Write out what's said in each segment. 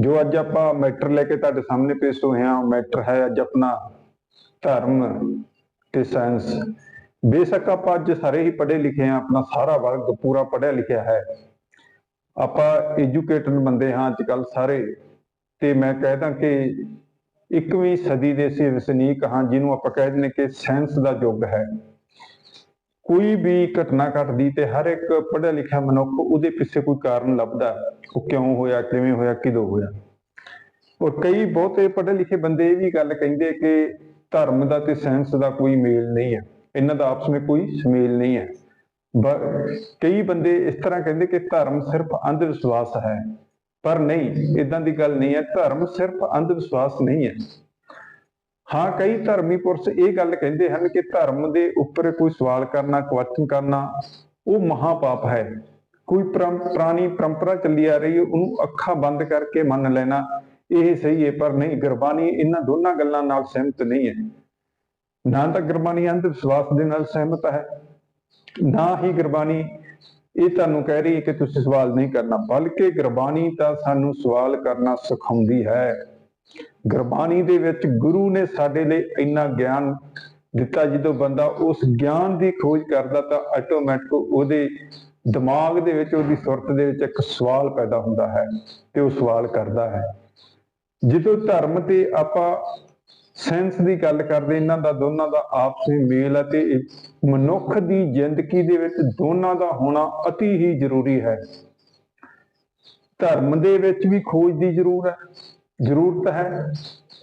ਜੋ ਅੱਜ ਆਪਾਂ ਮੈਟਰ ਲੈ ਕੇ ਤੁਹਾਡੇ ਸਾਹਮਣੇ ਪੇਸ਼ ਹੋਏ ਹਾਂ ਮੈਟਰ ਹੈ ਅੱਜ ਆਪਣਾ ਧਰਮ ਤੇ ਸਾਇੰਸ ਬੇਸ਼ੱਕ ਆਪਾਂ ਅੱਜ ਸਾਰੇ ਹੀ ਪੜ੍ਹੇ ਲਿਖੇ ਹਾਂ, ਆਪਣਾ ਸਾਰਾ ਵਰਗ ਪੂਰਾ ਪੜ੍ਹਿਆ ਲਿਖਿਆ ਹੈ। ਆਪਾਂ ਐਜੂਕੇਟਡ ਬੰਦੇ ਹਾਂ ਅੱਜ ਕੱਲ ਸਾਰੇ ਤੇ ਮੈਂ ਕਹਿਦਾ ਕਿ 21ਵੀਂ ਸਦੀ ਦੇ ਅਸੀਂ ਵਸਨੀਕ ਹਾਂ, ਜਿਹਨੂੰ ਆਪਾਂ ਕਹਿ ਦਿੰਦੇ ਕਿ ਸਾਇੰਸ ਦਾ ਯੁੱਗ ਹੈ। ਕੋਈ ਵੀ ਘਟਨਾ ਘਟਦੀ ਤੇ ਹਰ ਇੱਕ ਪੜ੍ਹਿਆ ਲਿਖਿਆ ਮਨੁੱਖ ਉਹਦੇ ਪਿੱਛੇ ਕੋਈ ਕਾਰਨ ਲੱਭਦਾ ਉਹ ਕਿਉਂ ਹੋਇਆ, ਕਿਵੇਂ ਹੋਇਆ, ਕਿਦੋਂ ਹੋਇਆ। ਔਰ ਕਈ ਬਹੁਤੇ ਪੜ੍ਹੇ ਲਿਖੇ ਬੰਦੇ ਇਹ ਵੀ ਗੱਲ ਕਹਿੰਦੇ ਕਿ ਧਰਮ ਦਾ ਤੇ ਸਾਇੰਸ ਦਾ ਕੋਈ ਮੇਲ ਨਹੀਂ ਹੈ। ਇਹਨਾਂ ਦਾ ਆਪਸ ਵਿੱਚ ਕੋਈ ਸੁਮੇਲ ਨਹੀਂ ਹੈ। ਬ- ਕਈ ਬੰਦੇ ਇਸ ਤਰ੍ਹਾਂ ਕਹਿੰਦੇ ਕਿ ਧਰਮ ਸਿਰਫ ਅੰਧ ਵਿਸ਼ਵਾਸ ਹੈ। ਪਰ ਨਹੀਂ ਇਦਾਂ ਦੀ ਗੱਲ ਨਹੀਂ ਹੈ। ਧਰਮ ਸਿਰਫ ਅੰਧ ਵਿਸ਼ਵਾਸ ਨਹੀਂ ਹੈ। ਹਾਂ, ਕਈ ਧਰਮੀ ਪੁਰਸ਼ ਇਹ ਗੱਲ ਕਹਿੰਦੇ ਹਨ ਕਿ ਧਰਮ ਦੇ ਉੱਪਰ ਕੋਈ ਸਵਾਲ ਕਰਨਾ, ਕੁਐਸਚਨ ਕਰਨਾ, ਉਹ ਮਹਾਪਾਪ ਹੈ। ਕੋਈ ਪਰੰ- ਪੁਰਾਣੀ ਪਰੰਪਰਾ ਚੱਲੀ ਆ ਰਹੀ ਹੈ ਉਹਨੂੰ ਅੱਖਾਂ ਬੰਦ ਕਰਕੇ ਮੰਨ ਲੈਣਾ, ਇਹ ਸਹੀ ਹੈ ਪਰ ਨਹੀਂ, ਗੁਰਬਾਣੀ ਇਹਨਾਂ ਦੋਨਾਂ ਗੱਲਾਂ ਨਾਲ ਸਹਿਮਤ ਨਹੀਂ ਹੈ। ਨਾ ਤਾਂ ਗੁਰਬਾਣੀ ਅੰਧ ਵਿਸ਼ਵਾਸ ਦੇ ਨਾਲ ਸਹਿਮਤ ਹੈ, ਨਾ ਹੀ ਗੁਰਬਾਣੀ ਇਹ ਤੁਹਾਨੂੰ ਕਹਿ ਰਹੀ ਹੈ ਕਿ ਤੁਸੀਂ ਸਵਾਲ ਨਹੀਂ ਕਰਨਾ, ਬਲਕਿ ਗੁਰਬਾਣੀ ਤਾਂ ਸਾਨੂੰ ਸਵਾਲ ਕਰਨਾ ਸਿਖਾਉਂਦੀ ਹੈ। ਗੁਰਬਾਣੀ ਦੇ ਵਿੱਚ ਗੁਰੂ ਨੇ ਸਾਡੇ ਲਈ ਇੰਨਾ ਗਿਆਨ ਦਿੱਤਾ, ਜਦੋਂ ਬੰਦਾ ਉਸ ਗਿਆਨ ਦੀ ਖੋਜ ਕਰਦਾ ਤਾਂ ਆਟੋਮੈਟਿਕ ਉਹਦੇ ਦਿਮਾਗ ਦੇ ਵਿੱਚ, ਉਹਦੀ ਸੁਰਤ ਦੇ ਵਿੱਚ ਇੱਕ ਸਵਾਲ ਪੈਦਾ ਹੁੰਦਾ ਹੈ ਤੇ ਉਹ ਸਵਾਲ ਕਰਦਾ ਹੈ। ਜਦੋਂ ਧਰਮ ਤੇ ਆਪਾਂ ਸੈਂਸ ਦੀ ਗੱਲ ਕਰਦੇ, ਇਹਨਾਂ ਦਾ, ਦੋਨਾਂ ਦਾ ਆਪਸੀ ਮੇਲ ਹੈ ਤੇ ਮਨੁੱਖ ਦੀ ਜ਼ਿੰਦਗੀ ਦੇ ਵਿੱਚ ਦੋਨਾਂ ਦਾ ਹੋਣਾ ਅਤੀ ਹੀ ਜ਼ਰੂਰੀ ਹੈ। ਧਰਮ ਦੇ ਵਿੱਚ ਵੀ ਖੋਜ ਦੀ ਜ਼ਰੂਰ ਹੈ। ਜ਼ਰੂਰਤ ਹੈ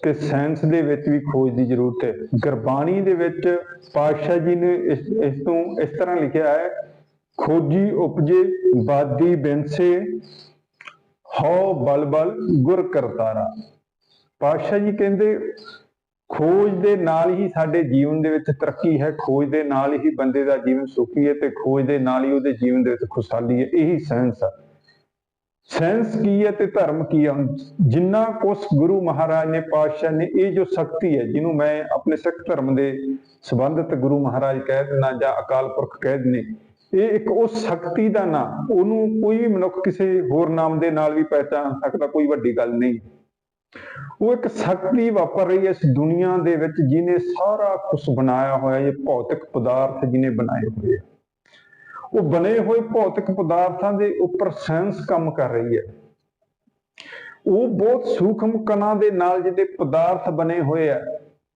ਤੇ ਸਾਇੰਸ ਦੇ ਵਿੱਚ ਵੀ ਖੋਜ ਦੀ ਜ਼ਰੂਰਤ ਹੈ। ਗੁਰਬਾਣੀ ਦੇ ਵਿੱਚ ਪਾਤਸ਼ਾਹ ਜੀ ਨੇ ਇਸ ਇਸ ਤੋਂ ਇਸ ਤਰ੍ਹਾਂ ਲਿਖਿਆ ਹੈ, ਖੋਜੀ ਉਪਜੇ ਬਾਦੀ ਬਿਨਸੇ, ਹਉ ਬਲ ਬਲ ਗੁਰ ਕਰਤਾਰਾ। ਪਾਤਸ਼ਾਹ ਜੀ ਕਹਿੰਦੇ, ਖੋਜ ਦੇ ਨਾਲ ਹੀ ਸਾਡੇ ਜੀਵਨ ਦੇ ਵਿੱਚ ਤਰੱਕੀ ਹੈ, ਖੋਜ ਦੇ ਨਾਲ ਹੀ ਬੰਦੇ ਦਾ ਜੀਵਨ ਸੁਖੀ ਹੈ ਤੇ ਖੋਜ ਦੇ ਨਾਲ ਹੀ ਉਹਦੇ ਜੀਵਨ ਦੇ ਵਿੱਚ ਖੁਸ਼ਹਾਲੀ ਹੈ, ਇਹੀ ਸਾਇੰਸ ਹੈ ਸਾਇੰਸ ਕੀ ਹੈ ਤੇ ਧਰਮ ਕੀ ਹੈ? ਜਿੰਨਾ ਕੁਛ ਗੁਰੂ ਮਹਾਰਾਜ ਨੇ, ਪਾਤਸ਼ਾਹ ਨੇ, ਇਹ ਜੋ ਸ਼ਕਤੀ ਹੈ, ਜਿਹਨੂੰ ਮੈਂ ਆਪਣੇ ਸਿੱਖ ਧਰਮ ਦੇ ਸੰਬੰਧਿਤ ਗੁਰੂ ਮਹਾਰਾਜ ਕਹਿ ਦਿੰਦਾ ਜਾਂ ਅਕਾਲ ਪੁਰਖ ਕਹਿ ਦਿੰਦੇ, ਇਹ ਇੱਕ ਉਹ ਸ਼ਕਤੀ ਦਾ ਨਾਮ ਉਹਨੂੰ ਕੋਈ ਵੀ ਮਨੁੱਖ ਕਿਸੇ ਹੋਰ ਨਾਮ ਦੇ ਨਾਲ ਵੀ ਪਹਿਚਾਨ ਸਕਦਾ, ਕੋਈ ਵੱਡੀ ਗੱਲ ਨਹੀਂ। ਉਹ ਇੱਕ ਸ਼ਕਤੀ ਵਾਪਰ ਰਹੀ ਹੈ ਇਸ ਦੁਨੀਆ ਦੇ ਵਿੱਚ, ਜਿਹਨੇ ਸਾਰਾ ਕੁਝ ਬਣਾਇਆ ਹੋਇਆ, ਇਹ ਭੌਤਿਕ ਪਦਾਰਥ ਜਿਹਨੇ ਬਣਾਏ ਹੋਏ ਆ। ਉਹ ਬਣੇ ਹੋਏ ਭੌਤਿਕ ਪਦਾਰਥਾਂ ਦੇ ਉੱਪਰ ਸਾਇੰਸ ਕੰਮ ਕਰ ਰਹੀ ਹੈ। ਉਹ ਬਹੁਤ ਸੂਖਮ ਕਣਾਂ ਦੇ ਨਾਲ ਜਿਹਦੇ ਪਦਾਰਥ ਬਣੇ ਹੋਏ ਆ,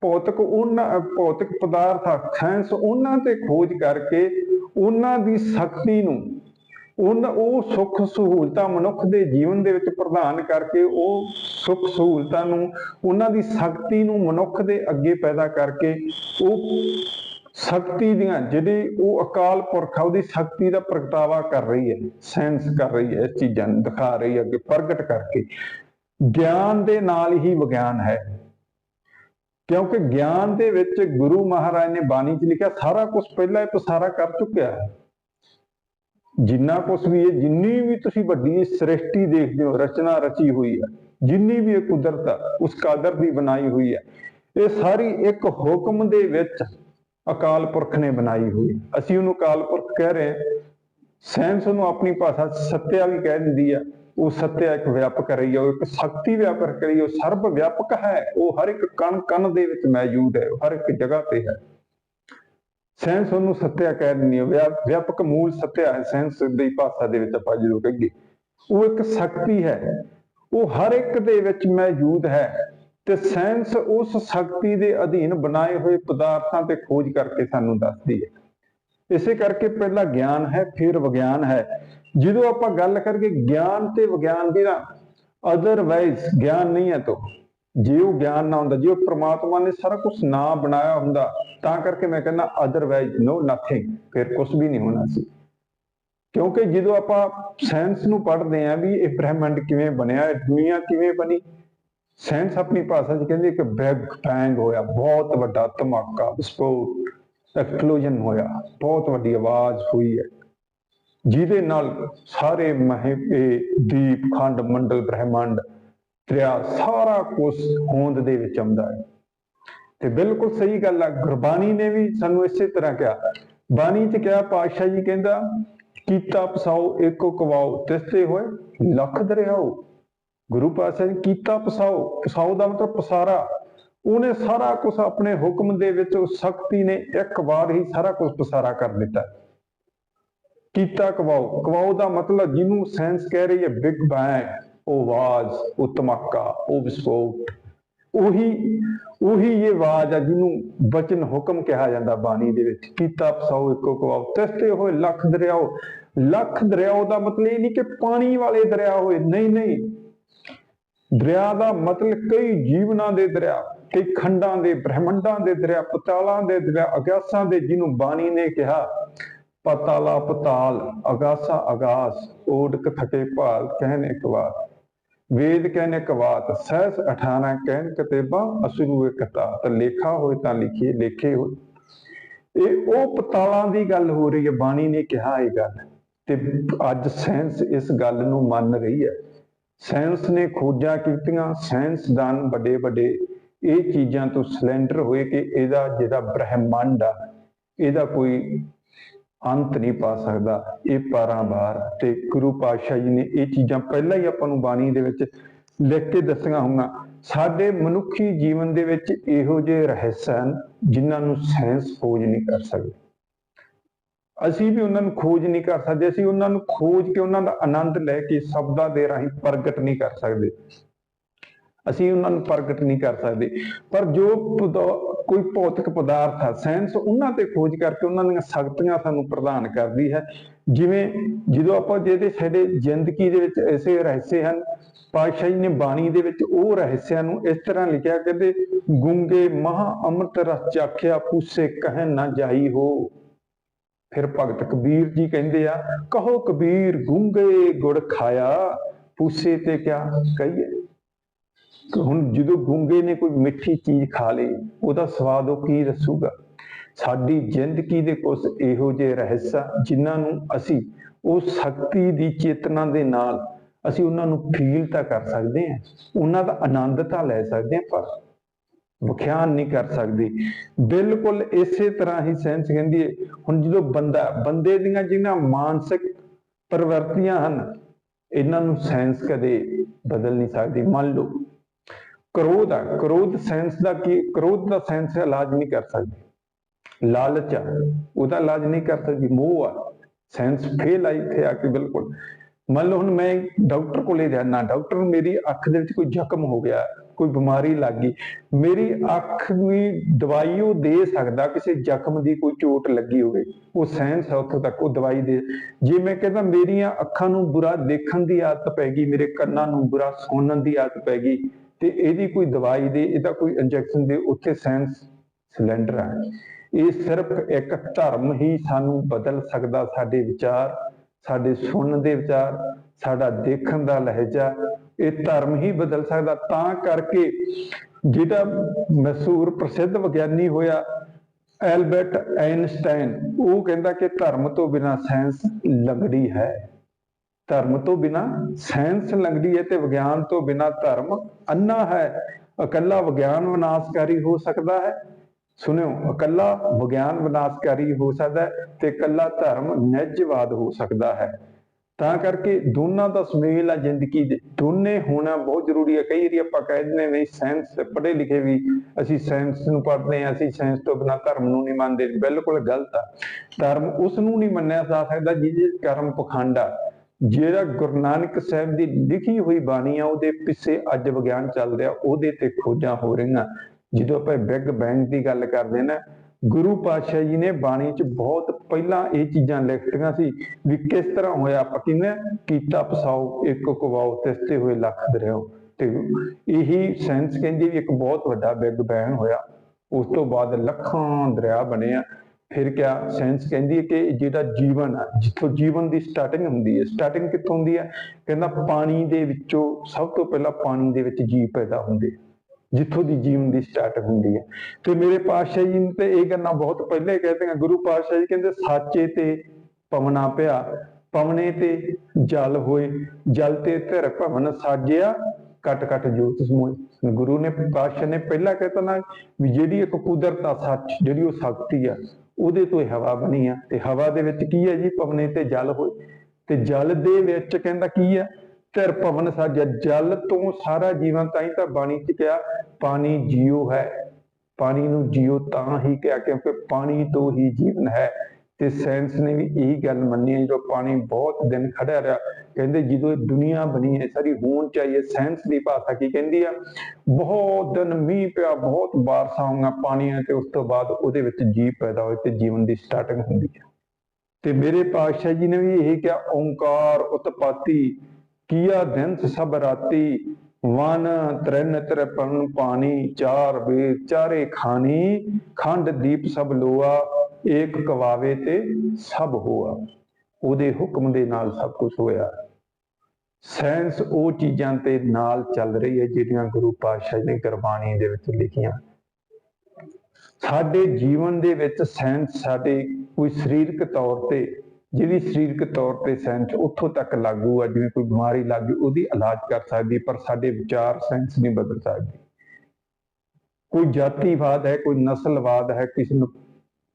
ਭੌਤਿਕ ਉਹਨਾਂ, ਭੌਤਿਕ ਪਦਾਰਥ ਆ ਉਹਨਾਂ ਤੇ ਖੋਜ ਕਰਕੇ ਉਹਨਾਂ ਦੀ ਸ਼ਕਤੀ ਨੂੰ, ਉਹਨਾਂ, ਉਹ ਸੁੱਖ ਸਹੂਲਤਾਂ ਮਨੁੱਖ ਦੇ ਜੀਵਨ ਦੇ ਵਿੱਚ ਪ੍ਰਦਾਨ ਕਰਕੇ ਉਹ ਸੁੱਖ ਸਹੂਲਤਾਂ ਨੂੰ, ਉਹਨਾਂ ਦੀ ਸ਼ਕਤੀ ਨੂੰ ਮਨੁੱਖ ਦੇ ਅੱਗੇ ਪੈਦਾ ਕਰਕੇ ਉਹ ਸ਼ਕਤੀ ਦੀਆਂ ਜਿਹੜੀ ਉਹ ਅਕਾਲ ਪੁਰਖ ਆ ਉਹਦੀ ਸ਼ਕਤੀ ਦਾ ਪ੍ਰਗਟਾਵਾ ਕਰ ਰਹੀ ਹੈ ਸੈਂਸ ਕਰ ਰਹੀ ਹੈ ਇਸ ਚੀਜ਼ਾਂ ਨੂੰ ਦਿਖਾ ਰਹੀ ਹੈ ਅੱਗੇ ਪ੍ਰਗਟ ਕਰਕੇ। ਗਿਆਨ ਦੇ ਨਾਲ ਹੀ ਵਿਗਿਆਨ ਹੈ। ਕਿਉਂਕਿ ਗਿਆਨ ਦੇ ਵਿੱਚ ਗੁਰੂ ਮਹਾਰਾਜ ਨੇ ਬਾਣੀ 'ਚ ਲਿਖਿਆ ਸਾਰਾ ਕੁਝ ਪਹਿਲਾਂ ਹੀ ਪਸਾਰਾ ਕਰ ਚੁੱਕਿਆ ਹੈ। ਜਿੰਨਾ ਕੁਝ ਵੀ ਹੈ ਜਿੰਨੀ ਵੀ ਤੁਸੀਂ ਵੱਡੀ ਸ੍ਰਿਸ਼ਟੀ ਦੇਖਦੇ ਹੋ ਰਚਨਾ ਰਚੀ ਹੋਈ ਹੈ ਜਿੰਨੀ ਵੀ ਇਹ ਕੁਦਰਤ ਆ, ਉਸ ਕਾਦਰ ਦੀ ਬਣਾਈ ਹੋਈ ਹੈ ਇਹ ਸਾਰੀ ਇੱਕ ਹੁਕਮ ਦੇ ਵਿੱਚ ਅਕਾਲ ਪੁਰਖ ਨੇ ਬਣਾਈ ਹੋਈ। ਅਸੀਂ ਉਹਨੂੰ ਅਕਾਲ ਪੁਰਖ ਕਹਿ ਰਹੇ ਹਾਂ। ਸਾਇੰਸ ਨੂੰ ਆਪਣੀ ਭਾਸ਼ਾ 'ਚ ਸੱਤਿਆ ਵੀ ਕਹਿ ਦਿੰਦੀ ਆ। ਉਹ ਸੱਤਿਆ ਇੱਕ ਵਿਆਪਕ ਰਹੀ ਹੈ ਉਹ ਇੱਕ ਸ਼ਕਤੀ ਵਿਆਪਕ ਰਹੀ ਉਹ ਸਰਬ ਵਿਆਪਕ ਹੈ। ਉਹ ਹਰ ਇੱਕ ਕਣ ਕਣ ਦੇ ਵਿੱਚ ਮੌਜੂਦ ਹੈ ਹਰ ਇੱਕ ਜਗ੍ਹਾ ਤੇ ਹੈ। ਸਾਇੰਸ ਉਹਨੂੰ ਸੱਤਿਆ ਕਹਿ ਦਿੰਦੀ ਹੈ ਵਿਆ- ਵਿਆਪਕ ਮੂਲ ਸੱਤਿਆ ਹੈ ਸਾਇੰਸ ਦੀ ਭਾਸ਼ਾ ਦੇ ਵਿੱਚ ਆਪਾਂ ਜਦੋਂ ਕਹੀਏ। ਉਹ ਇੱਕ ਸ਼ਕਤੀ ਹੈ। ਉਹ ਹਰ ਇੱਕ ਦੇ ਵਿੱਚ ਮੌਜੂਦ ਹੈ। ਤੇ ਸਾਇੰਸ ਉਸ ਸ਼ਕਤੀ ਦੇ ਅਧੀਨ ਬਣਾਏ ਹੋਏ ਪਦਾਰਥਾਂ ਤੇ ਖੋਜ ਕਰਕੇ ਸਾਨੂੰ ਦੱਸਦੀ ਹੈ। ਇਸੇ ਕਰਕੇ ਪਹਿਲਾ ਗਿਆਨ ਹੈ, ਫਿਰ ਵਿਗਿਆਨ ਹੈ। ਜਦੋਂ ਆਪਾਂ ਗੱਲ ਕਰਕੇ ਗਿਆਨ ਤੇ ਵਿਗਿਆਨ ਦੀ ਨਾ ਅਦਰਵਾਈਜ਼ ਗਿਆਨ ਨਹੀਂ ਹੈ ਤੋ। ਜੇ ਉਹ ਗਿਆਨ ਨਾ ਹੁੰਦਾ, ਜੇ ਉਹ ਪ੍ਰਮਾਤਮਾ ਨੇ ਸਾਰਾ ਕੁਝ ਨਾ ਬਣਾਇਆ ਹੁੰਦਾ, ਤਾਂ ਕਰਕੇ ਮੈਂ ਕਹਿੰਦਾ ਅਦਰਵਾਈਜ਼ ਨੋ ਨਥਿੰਗ ਫਿਰ ਕੁਝ ਵੀ ਨਹੀਂ ਹੋਣਾ ਸੀ। ਕਿਉਂਕਿ ਜਦੋਂ ਆਪਾਂ ਸਾਇੰਸ ਨੂੰ ਪੜ੍ਹਦੇ ਆਂ ਵੀ ਇਹ ਬ੍ਰਹਿਮੰਡ ਕਿਵੇਂ ਬਣਿਆ, ਇਹ ਦੁਨੀਆ ਕਿਵੇਂ ਬਣੀ ਸਾਇੰਸ ਆਪਣੀ ਭਾਸ਼ਾ 'ਚ ਕਹਿੰਦੀ ਕਿ ਬਿਗ ਬੈਂਗ ਹੋਇਆ, ਬਹੁਤ ਵੱਡਾ ਧਮਾਕਾ, ਵਿਸਫੋਟ, ਐਕਸਪਲੋਜਨ ਹੋਇਆ, ਬਹੁਤ ਵੱਡੀ ਆਵਾਜ਼ ਹੋਈ ਹੈ। ਜਿਹਦੇ ਨਾਲ ਸਾਰੇ ਮਹਿ ਦੀਪ, ਖੰਡ, ਮੰਡਲ, ਬ੍ਰਹਿਮੰਡ, ਦਰਿਆ ਸਾਰਾ ਕੁਝ ਹੋਂਦ ਦੇ ਵਿੱਚ ਆਉਂਦਾ ਹੈ। ਤੇ ਬਿਲਕੁਲ ਸਹੀ ਗੱਲ ਆ, ਗੁਰਬਾਣੀ ਨੇ ਵੀ ਸਾਨੂੰ ਇਸੇ ਤਰ੍ਹਾਂ ਕਿਹਾ। ਬਾਣੀ 'ਚ ਕਿਹਾ, ਪਾਤਸ਼ਾਹ ਜੀ ਕਹਿੰਦਾ, ਕੀਤਾ ਪਸਾਓ, ਏਕੋ ਕਵਾਓ, ਤਿਸਤੇ ਹੋਏ, ਲੱਖ ਦਰਿਆਓ। ਗੁਰੂ ਪਾਤਸ਼ਾਹ ਨੇ ਕੀਤਾ ਪਸਾਓ ਪਸਾਓ ਦਾ ਮਤਲਬ ਪਸਾਰਾ। ਉਹਨੇ ਸਾਰਾ ਕੁਝ ਆਪਣੇ ਹੁਕਮ ਦੇ ਵਿੱਚ ਉਸ ਸ਼ਕਤੀ ਨੇ ਇੱਕ ਵਾਰ ਹੀ ਸਾਰਾ ਕੁਝ ਪਸਾਰਾ ਕਰ ਦਿੱਤਾ। ਕੀਤਾ ਕਵਾਓ। ਕਵਾਓ ਦਾ ਮਤਲਬ ਜਿਹਨੂੰ ਸਾਇੰਸ ਕਹਿ ਰਹੀ ਹੈ ਬਿਗ ਬੈਂਗ ਉਹ ਆਵਾਜ਼, ਉਹ ਧਮਾਕਾ, ਉਹ ਵਿਸਫੋਟ। ਉਹੀ ਉਹੀ ਇਹ ਆਵਾਜ਼ ਆ ਜਿਹਨੂੰ ਬਚਨ ਹੁਕਮ ਕਿਹਾ ਜਾਂਦਾ ਬਾਣੀ ਦੇ ਵਿੱਚ। ਕੀਤਾ ਪਸਾਓ, ਇੱਕੋ ਕਵਾਓ। ਤਸਤੇ ਹੋਏ ਲੱਖ ਦਰਿਆਓ। ਲੱਖ ਦਰਿਆਓ ਦਾ ਮਤਲਬ ਇਹ ਨਹੀਂ ਕਿ ਪਾਣੀ ਵਾਲੇ ਦਰਿਆ ਹੋਏ। ਨਹੀਂ ਨਹੀਂ। ਦਰਿਆ ਦਾ ਮਤਲਬ ਕਈ ਜੀਵਨਾਂ ਦੇ ਦਰਿਆ, ਕਈ ਖੰਡਾਂ ਦੇ, ਬ੍ਰਹਿਮੰਡਾਂ ਦੇ ਦਰਿਆ, ਪਤਾਲਾਂ ਦੇ ਦਰਿਆ ਅਗਾਸਾਂ ਦੇ ਜਿਹਨੂੰ ਬਾਣੀ ਨੇ ਕਿਹਾ, ਪਤਾਲਾ ਪਤਾਲ, ਅਗਾਸਾ ਅਗਾਸ, ਓੜਕ ਥਕੇ ਭਾਲ ਕਹਿਨ ਇੱਕ ਵੇਦ ਕਹਿਨ ਕਵਾਤ ਸਹਿਸ 18 ਕਹਿਨ ਕਤੇਬਾ ਅਸਰੂ ਕਤਾ ਤਾਂ ਲੇਖਾ ਹੋਏ ਤਾਂ ਲਿਖੀਏ ਲੇਖੇ ਹੋਏ। ਇਹ ਉਹ ਪਤਾਲਾਂ ਦੀ ਗੱਲ ਹੋ ਰਹੀ ਹੈ, ਬਾਣੀ ਨੇ ਕਿਹਾ ਇਹ ਗੱਲ, ਤੇ ਅੱਜ ਸਾਇੰਸ ਇਸ ਗੱਲ ਨੂੰ ਮੰਨ ਰਹੀ ਹੈ। ਸਾਇੰਸ ਨੇ ਖੋਜਾਂ ਕੀਤੀਆਂ ਸਾਇੰਸਦਾਨ ਵੱਡੇ ਵੱਡੇ। ਇਹ ਚੀਜ਼ਾਂ ਤੋਂ ਸਿਲੈਂਡਰ ਹੋਏ ਕਿ ਇਹਦਾ ਜਿਹੜਾ ਬ੍ਰਹਿਮੰਡ ਆ, ਇਹਦਾ ਕੋਈ ਅੰਤ ਨਹੀਂ ਪਾ ਸਕਦਾ। ਇਹ ਪਾਰਾਂਬਾਰ ਤੇ ਗੁਰੂ ਪਾਤਸ਼ਾਹ ਜੀ ਨੇ ਇਹ ਚੀਜ਼ਾਂ ਪਹਿਲਾਂ ਹੀ ਆਪਾਂ ਨੂੰ ਬਾਣੀ ਦੇ ਵਿੱਚ ਲਿਖ ਕੇ ਦੱਸੀਆਂ ਹੋਈਆਂ। ਸਾਡੇ ਮਨੁੱਖੀ ਜੀਵਨ ਦੇ ਵਿੱਚ ਇਹੋ ਜਿਹੇ ਰਹੱਸ ਹਨ ਜਿਨ੍ਹਾਂ ਨੂੰ ਸਾਇੰਸ ਖੋਜ ਨਹੀਂ ਕਰ ਸਕਦੀ। ਅਸੀਂ ਵੀ ਉਹਨਾਂ ਨੂੰ ਖੋਜ ਨਹੀਂ ਕਰ ਸਕਦੇ, ਅਸੀਂ ਉਹਨਾਂ ਨੂੰ ਖੋਜ ਕੇ ਉਹਨਾਂ ਦਾ ਆਨੰਦ ਲੈ ਕੇ ਸ਼ਬਦਾਂ ਦੇ ਰਾਹੀਂ ਪ੍ਰਗਟ ਨਹੀਂ ਕਰ ਸਕਦੇ। ਅਸੀਂ ਉਹਨਾਂ ਨੂੰ ਪ੍ਰਗਟ ਨਹੀਂ ਕਰ ਸਕਦੇ। ਪਰ ਜੋ ਕੋਈ ਭੌਤਿਕ ਪਦਾਰਥ ਹੈ ਸਾਇੰਸ ਉਹਨਾਂ ਤੇ ਖੋਜ ਕਰਕੇ ਉਹਨਾਂ ਦੀਆਂ ਸ਼ਕਤੀਆਂ ਸਾਨੂੰ ਪ੍ਰਦਾਨ ਕਰਦੀ ਹੈ। ਜਿਵੇਂ ਜਦੋਂ ਆਪਾਂ ਜਿਹਦੇ, ਸਾਡੇ ਜ਼ਿੰਦਗੀ ਦੇ ਵਿੱਚ ਐਸੇ ਰਹੱਸੇ ਹਨ, ਪਾਤਸ਼ਾਹ ਜੀ ਨੇ ਬਾਣੀ ਦੇ ਵਿੱਚ ਉਹ ਰਹੱਸਿਆਂ ਨੂੰ ਇਸ ਤਰ੍ਹਾਂ ਲਿਖਿਆ, ਕਹਿੰਦੇ, ਗੁੰਗੇ ਮਹਾ ਅੰਮ੍ਰਿਤ ਰਸ ਚਾਖਿਆ, ਪੂਸੇ ਕਹਿ ਨਾ ਜਾਈ ਹੋ। ਫਿਰ ਭਗਤ ਕਬੀਰ ਜੀ ਕਹਿੰਦੇ ਆ, ਕਹੋ ਕਬੀਰ ਗੁੰਗੇ ਗੁੜ ਖਾਇਆ, ਪੂਸੇ ਤੇ ਕਿਆ ਕਹੀਏ? ਹੁਣ ਜਦੋਂ ਗੁੰਗੇ ਨੇ ਕੋਈ ਮਿੱਠੀ ਚੀਜ਼ ਖਾ ਲਈ, ਉਹਦਾ ਸਵਾਦ ਉਹ ਕੀ ਦੱਸੂਗਾ? ਸਾਡੀ ਜ਼ਿੰਦਗੀ ਦੇ ਕੁਝ ਇਹੋ ਜਿਹੇ ਰਹੱਸ ਆ, ਜਿਨ੍ਹਾਂ ਨੂੰ ਅਸੀਂ ਉਹ ਸ਼ਕਤੀ ਦੀ ਚੇਤਨਾ ਦੇ ਨਾਲ ਅਸੀਂ ਉਹਨਾਂ ਨੂੰ ਫੀਲ ਤਾਂ ਕਰ ਸਕਦੇ ਹਾਂ, ਉਹਨਾਂ ਦਾ ਆਨੰਦ ਤਾਂ ਲੈ ਸਕਦੇ ਹਾਂ, ਪਰ ਵਿਖਿਆਨ ਨਹੀਂ ਕਰ ਸਕਦੀ। ਬਿਲਕੁਲ ਇਸੇ ਤਰ੍ਹਾਂ ਹੀ ਸਾਇੰਸ ਕਹਿੰਦੀ ਹੈ ਹੁਣ ਜਦੋਂ ਬੰਦਾ, ਬੰਦੇ ਦੀਆਂ ਜਿਹੜੀਆਂ ਮਾਨਸਿਕ ਪ੍ਰਵਰਤੀਆਂ ਹਨ, ਇਹਨਾਂ ਨੂੰ ਸਾਇੰਸ ਕਦੇ ਬਦਲ ਨਹੀਂ ਸਕਦੀ। ਮੰਨ ਲਓ, ਕ੍ਰੋਧ ਆ, ਕ੍ਰੋਧ ਸਾਇੰਸ ਦਾ ਕੀ, ਕ੍ਰੋਧ ਦਾ ਸਾਇੰਸ ਇਲਾਜ ਨਹੀਂ ਕਰ ਸਕਦੀ। ਲਾਲਚ ਆ, ਉਹਦਾ ਇਲਾਜ ਨਹੀਂ ਕਰ ਸਕਦੀ। ਮੋਹ ਆ ਸਾਇੰਸ ਫੇਲ ਆਈ ਇੱਥੇ ਆ ਕੇ ਬਿਲਕੁਲ। ਮੰਨ ਲਓ, ਹੁਣ ਮੈਂ ਡਾਕਟਰ ਕੋਲੇ ਜਾਣਾ ਡਾਕਟਰ ਮੇਰੀ ਅੱਖ ਦੇ ਵਿੱਚ ਕੋਈ ਜ਼ਖਮ ਹੋ ਗਿਆ ਕੋਈ ਬਿਮਾਰੀ ਲੱਗ ਗਈ। ਮੇਰੀ ਅੱਖ ਦੀ ਦਵਾਈ ਉਹ ਦੇ ਸਕਦਾ, ਕਿਸੇ ਜ਼ਖਮ ਦੀ ਕੋਈ ਚੋਟ ਲੱਗੀ ਹੋਵੇ। ਉਹ ਸਾਇੰਸ ਉੱਥੋਂ ਤੱਕ, ਉਹ ਦਵਾਈ ਦੇ। ਜੇ ਮੈਂ ਕਹਿੰਦਾ ਮੇਰੀਆਂ ਅੱਖਾਂ ਨੂੰ ਬੁਰਾ ਦੇਖਣ ਦੀ ਆਦਤ ਪੈ ਗਈ, ਮੇਰੇ ਕੰਨਾਂ ਨੂੰ ਬੁਰਾ ਸੁਣਨ ਦੀ ਆਦਤ ਪੈ ਗਈ, ਤੇ ਇਹਦੀ ਕੋਈ ਦਵਾਈ ਦੇ, ਇਹਦਾ ਕੋਈ ਇੰਜੈਕਸ਼ਨ ਦੇ, ਉੱਥੇ ਸੈਂਸ ਸਿਲੰਡਰ ਹੈ ਇਹ ਸਿਰਫ ਇੱਕ ਧਰਮ ਹੀ ਸਾਨੂੰ ਬਦਲ ਸਕਦਾ, ਸਾਡੇ ਵਿਚਾਰ, ਸਾਡੇ ਸੁਣਨ ਦੇ ਵਿਚਾਰ, ਸਾਡਾ ਦੇਖਣ ਦਾ ਲਹਿਜਾ ਇਹ ਧਰਮ ਹੀ ਬਦਲ ਸਕਦਾ। ਤਾਂ ਕਰਕੇ ਜਿਹੜਾ ਮਸ਼ਹੂਰ ਪ੍ਰਸਿੱਧ ਵਿਗਿਆਨੀ ਹੋਇਆ ਐਲਬਰਟ ਆਇਨਸਟਾਈਨ, ਉਹ ਕਹਿੰਦਾ ਕਿ ਧਰਮ ਤੋਂ ਬਿਨਾ ਸਾਇੰਸ ਲੰਗੜੀ ਹੈ। ਧਰਮ ਤੋਂ ਬਿਨਾ ਸਾਇੰਸ ਲੰਗੜੀ ਹੈ ਤੇ ਵਿਗਿਆਨ ਤੋਂ ਬਿਨਾ ਧਰਮ ਅੰਨਾ ਹੈ। ਇਕੱਲਾ ਵਿਗਿਆਨ ਵਿਨਾਸ਼ਕਾਰੀ ਹੋ ਸਕਦਾ ਹੈ। ਸੁਣਿਓ, ਇਕੱਲਾ ਵਿਗਿਆਨ ਵਿਨਾਸ਼ਕਾਰੀ ਹੋ ਸਕਦਾ ਹੈ ਤੇ ਇਕੱਲਾ ਧਰਮ ਨਿਜਵਾਦ ਹੋ ਸਕਦਾ ਹੈ। ਤਾਂ ਕਰਕੇ ਦੋਨਾਂ ਦਾ ਸੁਮੇਲ ਆ ਜ਼ਿੰਦਗੀ ਦੇ। ਦੋਨੇ ਹੋਣਾ ਬਹੁਤ ਜ਼ਰੂਰੀ ਹੈ। ਕਈ ਵਾਰੀ ਆਪਾਂ ਕਹਿ ਦਿੰਦੇ ਨਹੀਂ ਸਾਇੰਸ ਪੜ੍ਹੇ ਲਿਖੇ ਵੀ ਅਸੀਂ ਸਾਇੰਸ ਨੂੰ ਪੜ੍ਹਦੇ ਹਾਂ, ਅਸੀਂ ਸਾਇੰਸ ਤੋਂ ਬਿਨਾਂ ਧਰਮ ਨੂੰ ਨਹੀਂ ਮੰਨਦੇ। ਬਿਲਕੁਲ ਗਲਤ ਆ। ਧਰਮ ਉਸ ਨੂੰ ਨਹੀਂ ਮੰਨਿਆ ਜਾ ਸਕਦਾ ਜਿਹਦੇ ਕਰਮ ਪਖੰਡ ਆ। ਜਿਹੜਾ ਗੁਰੂ ਨਾਨਕ ਸਾਹਿਬ ਦੀ ਲਿਖੀ ਹੋਈ ਬਾਣੀ ਆ, ਉਹਦੇ ਪਿੱਛੇ ਅੱਜ ਵਿਗਿਆਨ ਚੱਲ ਰਿਹਾ, ਉਹਦੇ ਤੇ ਖੋਜਾਂ ਹੋ ਰਹੀਆਂ। ਜਦੋਂ ਆਪਾਂ ਬਿਗ ਬੈਂਗ ਦੀ ਗੱਲ ਕਰਦੇ ਨਾ ਗੁਰੂ ਪਾਤਸ਼ਾਹ ਜੀ ਨੇ ਬਾਣੀ 'ਚ ਬਹੁਤ ਪਹਿਲਾਂ ਇਹ ਚੀਜ਼ਾਂ ਲਿਖਤੀਆਂ ਸੀ ਵੀ ਕਿਸ ਤਰ੍ਹਾਂ ਹੋਇਆ ਆਪਾਂ ਕਹਿੰਦੇ ਕੀਤਾ ਪਸਾਓ, ਇੱਕ ਕਵਾਓ ਤਿਸਤੇ ਹੋਏ ਲੱਖ ਦਰਿਆਓ ਤੇ ਇਹੀ ਸਾਇੰਸ ਕਹਿੰਦੀ ਵੀ ਇੱਕ ਬਹੁਤ ਵੱਡਾ ਬਿਗ ਬੈਂਗ ਹੋਇਆ। ਉਸ ਤੋਂ ਬਾਅਦ ਲੱਖਾਂ ਦਰਿਆ ਬਣੇ ਆ ਫਿਰ ਕਿਆ ਸਾਇੰਸ ਕਹਿੰਦੀ ਹੈ ਕਿ ਜਿਹੜਾ ਜੀਵਨ ਆ, ਜਿੱਥੋਂ ਜੀਵਨ ਦੀ ਸਟਾਰਟਿੰਗ ਹੁੰਦੀ ਹੈ। ਸਟਾਰਟਿੰਗ ਕਿੱਥੋਂ ਹੁੰਦੀ ਹੈ? ਕਹਿੰਦਾ ਪਾਣੀ ਦੇ ਵਿੱਚੋਂ ਸਭ ਤੋਂ ਪਹਿਲਾਂ ਪਾਣੀ ਦੇ ਵਿੱਚ ਜੀਵ ਪੈਦਾ ਹੁੰਦੇ। ਜਿੱਥੋਂ ਦੀ ਜੀਵਨ ਦੀ ਸਟਾਰਟ ਹੁੰਦੀ ਹੈ। ਤੇ ਮੇਰੇ ਪਾਤਸ਼ਾਹ ਜੀ ਨੇ ਤੇ ਇਹ ਗੱਲਾਂ ਬਹੁਤ ਪਹਿਲੇ ਕਹਿੰਦੇ ਗੁਰੂ ਪਾਤਸ਼ਾਹ ਜੀ ਕਹਿੰਦੇ, ਸਾਚੇ ਤੇ ਪਵਨਾ ਪਿਆ, ਪਵਨੇ ਤੇ ਜਲ ਹੋਏ, ਜਲ ਤੇ ਧਿਰ ਭਵਨ ਸਾਜਿਆ ਕਟ ਕਟ ਜੋਤ ਸਮੋਏ। ਗੁਰੂ ਨੇ, ਪਾਤਸ਼ਾਹ ਨੇ ਪਹਿਲਾਂ ਕਹਿਤਾ ਨਾ ਵੀ ਜਿਹੜੀ ਇੱਕ ਕੁਦਰਤ ਆ ਸੱਚ, ਜਿਹੜੀ ਉਹ ਸ਼ਕਤੀ ਆ, ਉਹਦੇ ਤੋਂ ਹਵਾ ਬਣੀ ਆ। ਤੇ ਹਵਾ ਦੇ ਵਿੱਚ ਕੀ ਹੈ ਜੀ? ਪਵਨੇ ਤੇ ਜਲ ਹੋਏ। ਤੇ ਜਲ ਦੇ ਵਿੱਚ ਕਹਿੰਦਾ ਕੀ ਆ? ਧਿਰ ਭਵਨ ਸਾਜਿਆ, ਜਲ ਤੋਂ ਸਾਰਾ ਜੀਵਨ ਤਾਂ ਹੀ ਤਾਂ ਬਾਣੀ ਚ ਕਿਹਾ, ਪਾਣੀ ਜੀਉ ਹੈ। ਪਾਣੀ ਨੂੰ ਜੀਉ ਤਾਂ ਹੀ ਕਿਹਾ, ਕਿਉਂਕਿ ਪਾਣੀ ਤੋਂ ਹੀ ਜੀਵਨ ਹੈ। ਤੇ ਸਾਇੰਸ ਨੇ ਵੀ ਇਹੀ ਗੱਲ ਮੰਨੀ ਹੈ, ਜਦੋਂ ਪਾਣੀ ਬਹੁਤ ਦਿਨ ਖੜਿਆ ਰਿਹਾ, ਕਹਿੰਦੇ ਜਦੋਂ ਇਹ ਦੁਨੀਆ ਬਣੀ ਹੈ, ਸਾਰੀ ਹੋਣ ਚਾਹੀਏ ਸਾਇੰਸ ਦੀ ਭਾਸ਼ਾ ਕੀ ਕਹਿੰਦੀ ਆ? ਬਹੁਤ ਦਿਨ ਮੀਂਹ ਪਿਆ, ਬਹੁਤ ਬਾਰਿਸ਼ਾਂ ਹੋਈਆਂ ਪਾਣੀਆਂ ਤੇ ਉਸ ਤੋਂ ਬਾਅਦ ਉਹਦੇ ਵਿੱਚ ਜੀਵ ਪੈਦਾ ਹੋਏ ਤੇ ਜੀਵਨ ਦੀ ਸਟਾਰਟਿੰਗ ਹੁੰਦੀ ਹੈ ਤੇ ਮੇਰੇ ਪਾਤਸ਼ਾਹ ਜੀ ਨੇ ਵੀ ਇਹ ਕਿਹਾ, ਓੰਕਾਰ ਉਤਪਾਤੀ ਕੀਆ ਦਿਨ ਸਭ ਰਾਤੀ? ਵਨ ਤ੍ਰਿਨ ਤ੍ਰਿਪਨ ਪਾਣੀ, ਚਾਰ ਵੇਦ ਚਾਰੇ ਖਾਨੀ ਖੰਡ ਦੀਪ ਸਭ ਲੋਆ, ਏਕ ਕਵਾਵੇ ਤੇ ਸਭ ਹੋਆ। ਉਹਦੇ ਹੁਕਮ ਦੇ ਨਾਲ ਸਭ ਕੁਝ ਹੋਇਆ। ਸਾਇੰਸ ਉਹ ਚੀਜ਼ਾਂ ਤੇ ਨਾਲ ਚੱਲ ਰਹੀ ਹੈ ਜਿਹੜੀਆਂ ਗੁਰੂ ਪਾਤਸ਼ਾਹ ਨੇ ਗੁਰਬਾਣੀ ਦੇ ਵਿੱਚ ਲਿਖੀਆਂ। ਸਾਡੇ ਜੀਵਨ ਦੇ ਵਿੱਚ ਸਾਇੰਸ ਸਾਡੇ ਕੋਈ ਸਰੀਰਕ ਤੌਰ ਤੇ ਜਿਹਦੀ ਸਰੀਰਕ ਤੌਰ ਤੇ ਸਾਇੰਸ ਉੱਥੋਂ ਤੱਕ ਲਾਗੂ ਆ, ਜਿਵੇਂ ਕੋਈ ਬਿਮਾਰੀ ਲੱਗ ਗਈ, ਉਹਦੀ ਇਲਾਜ ਕਰ ਸਕਦੀ ਪਰ ਸਾਡੇ ਵਿਚਾਰ ਸਾਇੰਸ ਨਹੀਂ ਬਦਲ ਸਕਦੀ। ਕੋਈ ਜਾਤੀਵਾਦ ਹੈ, ਕੋਈ ਨਸਲਵਾਦ ਹੈ, ਕਿਸੇ ਨੂੰ